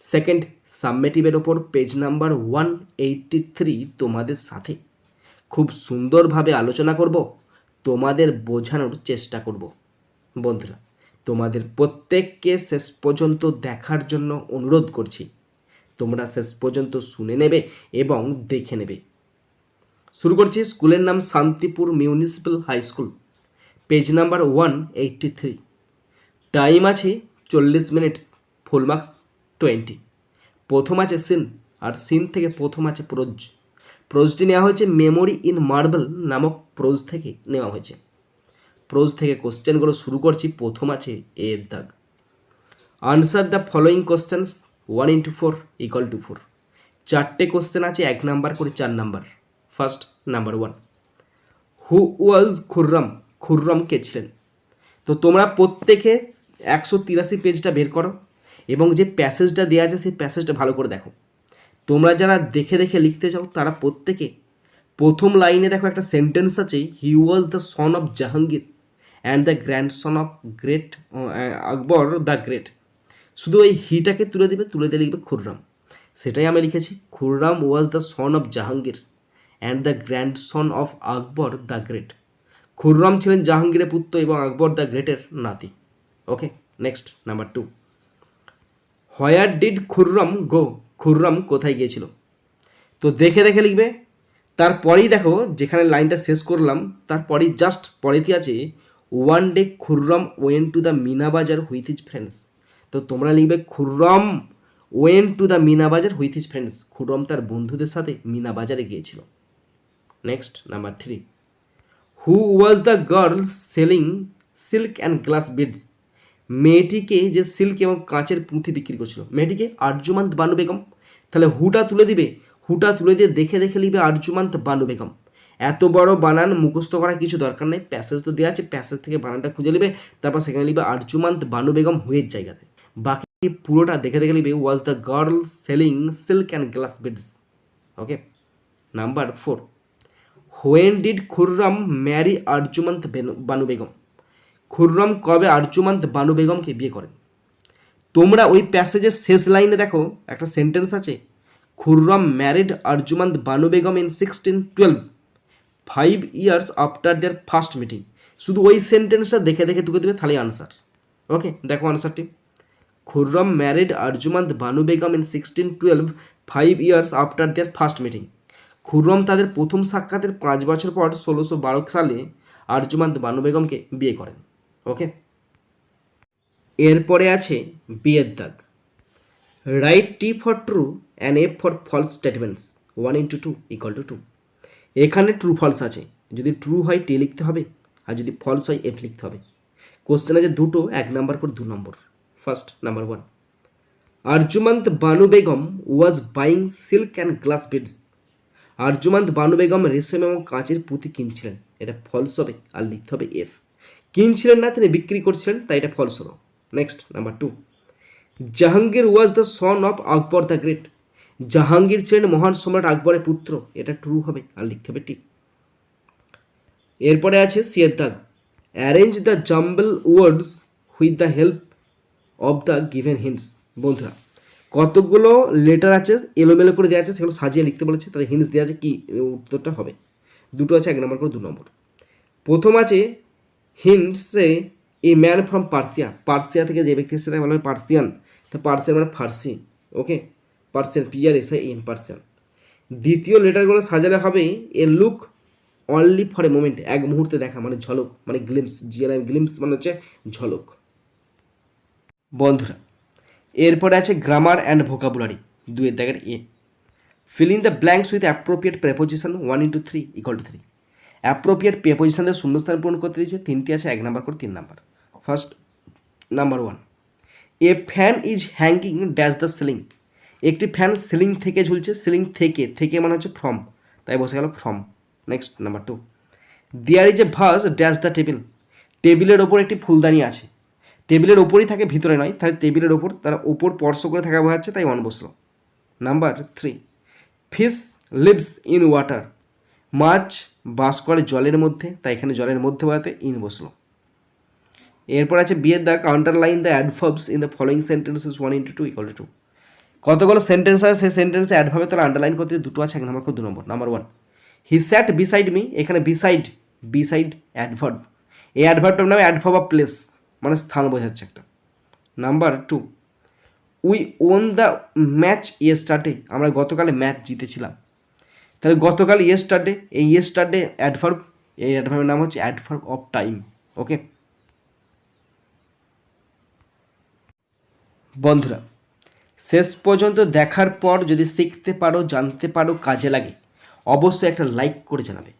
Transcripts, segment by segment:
Second সাবমেটিভের ওপর page number one eighty three তোমাদের সাথে। খুব সুন্দরভাবে আলোচনা করব, তোমাদের বোঝানোর চেষ্টা করব। বন্ধুরা, তোমাদের প্রত্যেককে শেষ পর্যন্ত দেখার জন্য অনুরোধ করছি। তোমরা শেষ পর্যন্ত শুনে নেবে এবং দেখে নেবে। শুরু করছি স্কুলের নাম Shantipur municipal high school. Page number one eighty three time আছে চল্লিশ মিনিট ফুল মার্কস টোয়েন্টি। প্রথম আছে সিন, আর সিন থেকে প্রথম আছে প্রোজ। প্রোজটি নেওয়া হয়েছে মেমোরি ইন মার্বেল নামক প্রোজ থেকে নেওয়া হয়েছে। প্রোজ থেকে কোশ্চেনগুলো শুরু করছি, প্রথম আছে এ এর দাগ। Answer the following questions, one into four equal to four. চারটে কোশ্চেন আছে, এক নাম্বার করে চার number. First number one. Who was Khurram Khurram কে ছিলেন? তো তোমরা প্রত্যেকে একশো তিরাশি পেজটা বের করো এবং যে প্যাসেজটা দেওয়া আছে, সেই প্যাসেজটা ভালো করে দেখো। তোমরা যারা দেখে দেখে লিখতে চাও, তারা প্রত্যেকে প্রথম লাইনে দেখো একটা সেন্টেন্স আছে he was the son of Jahangir and the grandson of great Akbar the great শুধু ওই হিটাকে তুলে দেবে, তুলে দিয়ে লিখবে খুররাম সেটাই আমি লিখেছি, Khurram was the son of Jahangir and the grandson of Akbar the great Khurram ছিলেন জাহাঙ্গীরের পুত্র এবং আকবর দ্য গ্রেটের নাতি। Okay next number two where did Khurram go? Khurram কোথায় গিয়েছিল? তো দেখে দেখে লিখবে, তারপরেই দেখো যেখানে লাইনটা শেষ করলাম, তারপরেই জাস্ট পরেতে আছে one day Khurram went to the Mina Bazaar with his friends তো তোমরা লিখবে, Khurram went to the Mina Bazaar with his friends Khurram তার বন্ধুদের সাথে মিনা বাজারে গিয়েছিল। Next number three who was the girl selling silk and glass beads মেয়েটিকে যে সিল্ক এবং কাঁচের পুঁথি বিক্রি করছিল। মেয়েটিকে আরজুমান্ত বানু বেগম। তাহলে হুটা তুলে দিবে? হুটা তুলে দিয়ে দেখে দেখে লিখবে আরজুমান্ত বানু বেগম। এত বড় বানান মুখস্থ করার কিছু দরকার নেই। প্যাসেজ তো দেওয়া আছে প্যাসেজ থেকে বানানটা খুঁজে নেবে তারপর সেখানে লিখবে আরজুমান্ত বানু বেগম হুয়ের জায়গাতে। বাকি পুরোটা দেখে দেখে লিখবে was the girl selling silk and glass beads okay number four when did Khurram marry Arjumand Banu Begum? Khurram কবে আরজুমান্ত বানু বেগমকে বিয়ে করেন? তোমরা ওই প্যাসেজের শেষ লাইনে দেখো, একটা সেন্টেন্স আছে, Khurram married Arjumand Banu Begum in sixteen twelve five years after their first meeting শুধু ওই সেন্টেন্সটা দেখে দেখে টুকে দেবে তাহলে আনসার ওকে দেখো আনসারটি Khurram married Arjumand Banu Begum in sixteen twelve five years after their first meeting Khurram তাদের প্রথম সাক্ষাতের পাঁচ বছর পর ষোলোশো বারো সালে আরজুমান্ত বানু বেগমকে বিয়ে করেন। ওকে এরপরে আছে বিয়ের দাগ। Write T for true and F for false statements one into two equal to two এখানে ট্রু ফলস আছে। যদি ট্রু হয় টি লিখতে হবে, আর যদি ফলস হয় এফ লিখতে হবে। কোশ্চেন আছে দুটো, এক নাম্বার করে দু নম্বর first number one Arjumand Banu Begum was buying silk and glass beads Arjumand Banu Begum রেশম এবং কাঁচের পুঁতি কিনছিলেন। এটা ফলস হবে, আর লিখতে হবে এফ কিনছিলেন না, তিনি বিক্রি করছিলেন, তাই এটা false next number two Jahangir was the son of Akbar the great Jahangir ছিলেন মহান সম্রাট আকবরের পুত্র। এটা ট্রু হবে, আর লিখতে হবে ঠিক। এরপরে আছে সিয়ের দাগ arrange the jumble words with the help of the given hints বন্ধুরা, কতগুলো লেটার আছে, এলোমেলো করে দেওয়া আছে, সেগুলো সাজিয়ে লিখতে বলেছে, তাদের হিন্টস দেওয়া আছে কি উত্তরটা হবে। দুটো আছে, এক নম্বর করে দু নম্বর। প্রথম আছে হিন্টসে a man from Persia Persia থেকে যে ব্যক্তি এসেছে তাকে বলা হয় পার্সিয়ান তো পার্সিয়ান মানে ফার্সি okay Persian PR S I N Persian দ্বিতীয় লেটারগুলো সাজালে হবে a look only for a moment এক মুহূর্তে দেখা মানে ঝলক মানে গ্লিমস জিএলআই গ্লিমস মানে হচ্ছে ঝলক। বন্ধুরা, এরপরে আছে গ্রামার অ্যান্ড ভোকাবুলারি দুয়ের দাগের a fill in the blanks with appropriate preposition one into three equal to three appropriate প্রেপোজিশনের শূন্যস্থান পূরণ করতে দিয়েছে, তিনটি আছে, এক নাম্বার করে তিন number first number one a fan is hanging dash the ceiling একটি ফ্যান সিলিং থেকে ঝুলছে সিলিং থেকে থেকে মানে হচ্ছে ফ্রম তাই বসে গেল from next number two there is a vase dash the table টেবিলের ওপর একটি ফুলদানি আছে। টেবিলের ওপরই থাকে, ভিতরে নয়, তাহলে টেবিলের ওপর, তার ওপর স্পর্শ করে থাকা বোঝাচ্ছে তাই ওয়ান বসল। Number three fish lives in water মাছ বাস করে জলের মধ্যে, তাই এখানে জলের মধ্যে বোঝাতে ইন বসল। এরপর আছে বিয়ের the counter line the adverbs in the following sentences one into two equal to কতগুলো সেন্টেন্স আছে, সেই সেন্টেন্সে অ্যাডভাবে তাহলে আন্ডারলাইন করতে দুটো আছে, এক নম্বর দু নম্বর number one he sat beside me এখানে বিসাইড বিসাইড অ্যাডভার্ব এই অ্যাডভার্বটার নামে অ্যাডভার্ব অফ প্লেস মানে স্থান বোঝাচ্ছে একটা। Number two we won the match ইয়ে স্টার্টে আমরা গতকালে ম্যাচ জিতেছিলাম। তাহলে গতকাল ইয়েস্টারডে এই ইয়েস্টারডে অ্যাডভার্ব এই অ্যাডভার্বের নাম হচ্ছে অ্যাডভার্ব অফ টাইম ওকে বন্ধুরা, শেষ পর্যন্ত দেখার পর যদি শিখতে পারো, জানতে পারো, কাজে লাগে, অবশ্যই একটা লাইক করে জানাবে।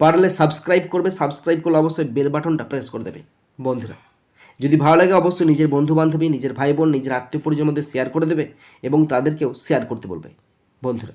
পারলে সাবস্ক্রাইব করবে সাবস্ক্রাইব করলে অবশ্যই বেল বাটনটা প্রেস করে দেবে, বন্ধুরা। যদি ভালো লাগে, অবশ্যই নিজের বন্ধু বান্ধবী নিজের ভাই বোন নিজের আত্মীয় পরিজনের মধ্যে শেয়ার করে দেবে এবং তাদেরকেও শেয়ার করতে বলবে, বন্ধুরা।